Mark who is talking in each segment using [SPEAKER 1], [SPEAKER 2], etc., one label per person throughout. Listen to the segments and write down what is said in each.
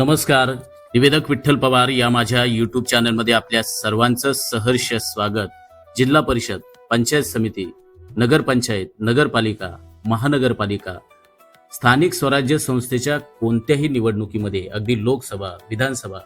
[SPEAKER 1] नमस्कार. निवेदक विठ्ठल पवार या माझ्या युट्यूब चॅनलमध्ये आपल्या सर्वांचं सहर्ष स्वागत. जिल्हा परिषद पंचायत समिती नगरपंचायत नगरपालिका महानगरपालिका स्थानिक स्वराज्य संस्थेच्या कोणत्याही निवडणुकीमध्ये अगदी लोकसभा विधानसभा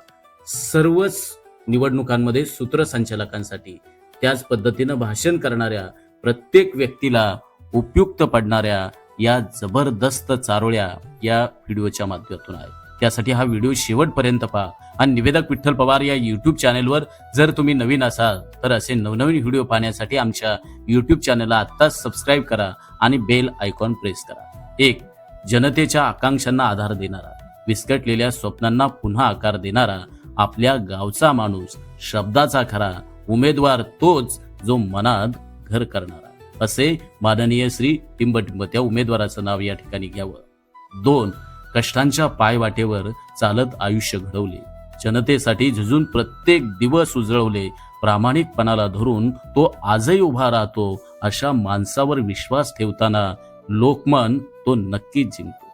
[SPEAKER 1] सर्वच निवडणुकांमध्ये सूत्रसंचालकांसाठी त्याच पद्धतीनं भाषण करणाऱ्या प्रत्येक व्यक्तीला उपयुक्त पडणाऱ्या या जबरदस्त चारोळ्या या व्हिडिओच्या माध्यमातून आहे त्यासाठी हा व्हिडिओ शेवटपर्यंत पहा. आणि निवेदक विठ्ठल पवार या यूट्यूब चॅनेलवर जर तुम्ही नवीन असाल तर असे नवनवीन व्हिडिओ पाहण्यासाठी आमच्या यूट्यूब चॅनलला आत्ताच सबस्क्राईब करा आणि बेल आयकॉन प्रेस करा. एक जनतेच्या आकांक्षांना आधार देणारा विस्कटलेल्या स्वप्नांना पुन्हा आकार देणारा आपल्या गावचा माणूस शब्दाचा खरा उमेदवार तोच जो मनात घर करणारा. असे माननीय श्री टिंबटिंब त्या उमेदवाराचं नाव या ठिकाणी घ्यावं. दोन कष्टांच्या पायवाटेवर चालत आयुष्य घडवले. जनतेसाठी झुजून प्रत्येक दिवस उजळवले प्रामाणिकपणाला धरून तो आजही उभा राहतो अशा माणसावर विश्वास ठेवताना लोकमन तो नक्कीच जिंकतो.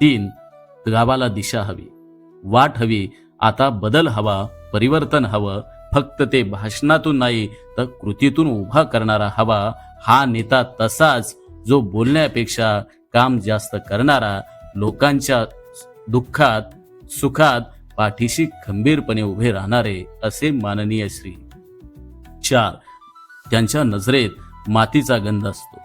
[SPEAKER 1] तीन गावाला दिशा हवी. वाट हवी आता बदल हवा परिवर्तन हवं फक्त ते भाषणातून नाही तर कृतीतून उभा करणारा हवा हा नेता तसाच जो बोलण्यापेक्षा काम जास्त करणारा लोकांच्या दुःखात सुखात पाठीशी खंबीरपणे उभे राहणारे असे माननीय श्री. चार. त्यांच्या नजरेत मातीचा गंध असतो.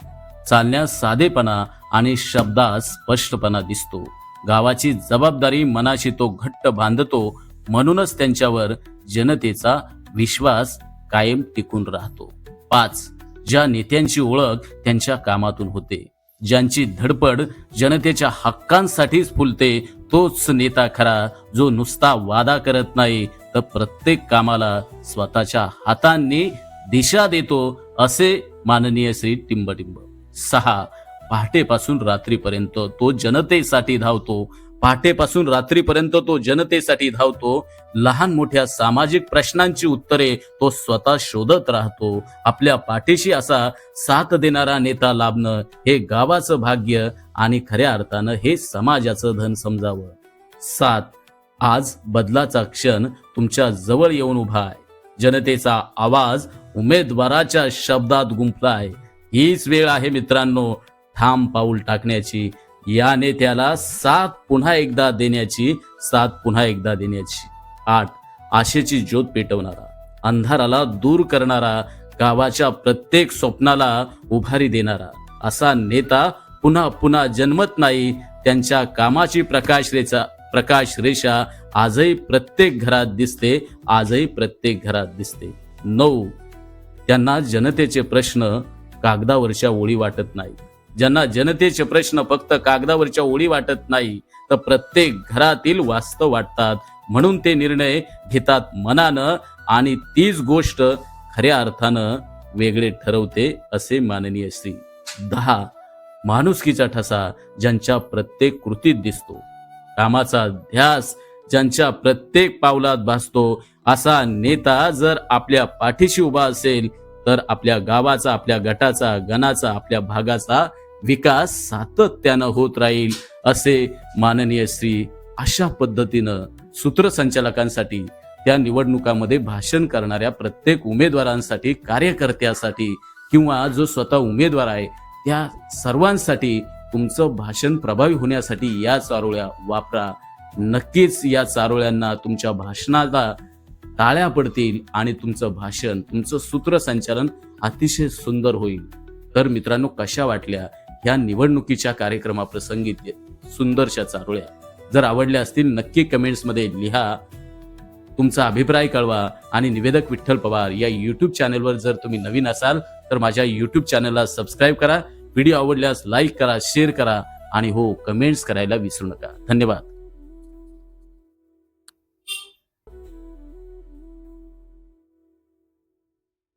[SPEAKER 1] चालण्यास साधेपणा आणि शब्दात स्पष्टपणा दिसतो. गावाची जबाबदारी मनाशी तो घट्ट बांधतो म्हणूनच त्यांच्यावर जनतेचा विश्वास कायम टिकून राहतो. पाच. ज्या नेत्यांची ओळख त्यांच्या कामातून होते. ज्यांची धडपड जनतेच्या हक्कांसाठीच फुलते तोच नेता खरा जो नुसता वादा करत नाही तर प्रत्येक कामाला स्वतःच्या हातांनी दिशा देतो असे माननीय श्री टिंबटिंब. सहा पहाटेपासून रात्रीपर्यंत तो जनतेसाठी धावतो पहाटेपासून रात्रीपर्यंत तो जनतेसाठी धावतो. लहान मोठ्या सामाजिक प्रश्नांची उत्तरे तो स्वतः शोधत राहतो. आपल्या पाठीशी असा साथ देणारा नेता लाभणं हे गावाचं भाग्य आणि खऱ्या अर्थानं हे समाजाचं धन समजावं. सात आज बदलाचा क्षण तुमच्या जवळ येऊन उभा आहे. जनतेचा आवाज उमेदवाराच्या शब्दात गुंफलाय. हीच वेळ आहे मित्रांनो ठाम पाऊल टाकण्याची. या नेत्याला सात पुन्हा एकदा देण्याची सात पुन्हा एकदा देण्याची. आठ आशेची ज्योत पेटवणारा अंधाराला दूर करणारा गावाच्या प्रत्येक स्वप्नाला उभारी देणारा असा नेता पुन्हा पुन्हा जन्मत नाही त्यांच्या कामाची प्रकाश रेषा प्रकाश रेषा आजही प्रत्येक घरात दिसते आजही प्रत्येक घरात दिसते. नऊ त्यांना जनतेचे प्रश्न कागदावरच्या ओळी वाटत नाही ज्यांना जनतेचे प्रश्न फक्त कागदावरच्या ओळी वाटत नाही तर प्रत्येक घरातील वास्तव वाटतात. म्हणून ते निर्णय घेतात मनानं आणि तीच गोष्ट खऱ्या अर्थानं वेगळे ठरवते असे माननीय श्री दहा माणुसकीचा ठसा ज्यांच्या प्रत्येक कृतीत दिसतो. कामाचा ध्यास ज्यांच्या प्रत्येक पावलात भासतो असा नेता जर आपल्या पाठीशी उभा असेल तर आपल्या गावाचा आपल्या गटाचा गणाचा आपल्या भागाचा विकास सातत्यानं होत राहील असे माननीय श्री अशा पद्धतीनं सूत्रसंचालकांसाठी त्या निवडणुकामध्ये भाषण करणाऱ्या प्रत्येक उमेदवारांसाठी कार्यकर्त्यासाठी किंवा जो स्वतः उमेदवार आहे त्या सर्वांसाठी तुमचं भाषण प्रभावी होण्यासाठी या चारोळ्या वापरा. नक्कीच या चारोळ्यांना तुमच्या भाषणाला टाळ्या पडतील आणि तुमचं भाषण तुमचं सूत्रसंचालन अतिशय सुंदर होईल. तर मित्रांनो कशा वाटल्या? ह्या निवडणुकीच्या कार्यक्रमाप्रसंगी सुंदरशा चारोळ्या. जर आवडल्या असतील नक्की कमेंट्समध्ये लिहा. तुमचा अभिप्राय कळवा आणि निवेदक विठ्ठल पवार या यूट्यूब चॅनलवर जर तुम्ही नवीन असाल तर माझ्या यूट्यूब चॅनलला सबस्क्राईब करा. व्हिडिओ आवडल्यास लाईक करा शेअर करा आणि हो कमेंट्स करायला विसरू नका. धन्यवाद.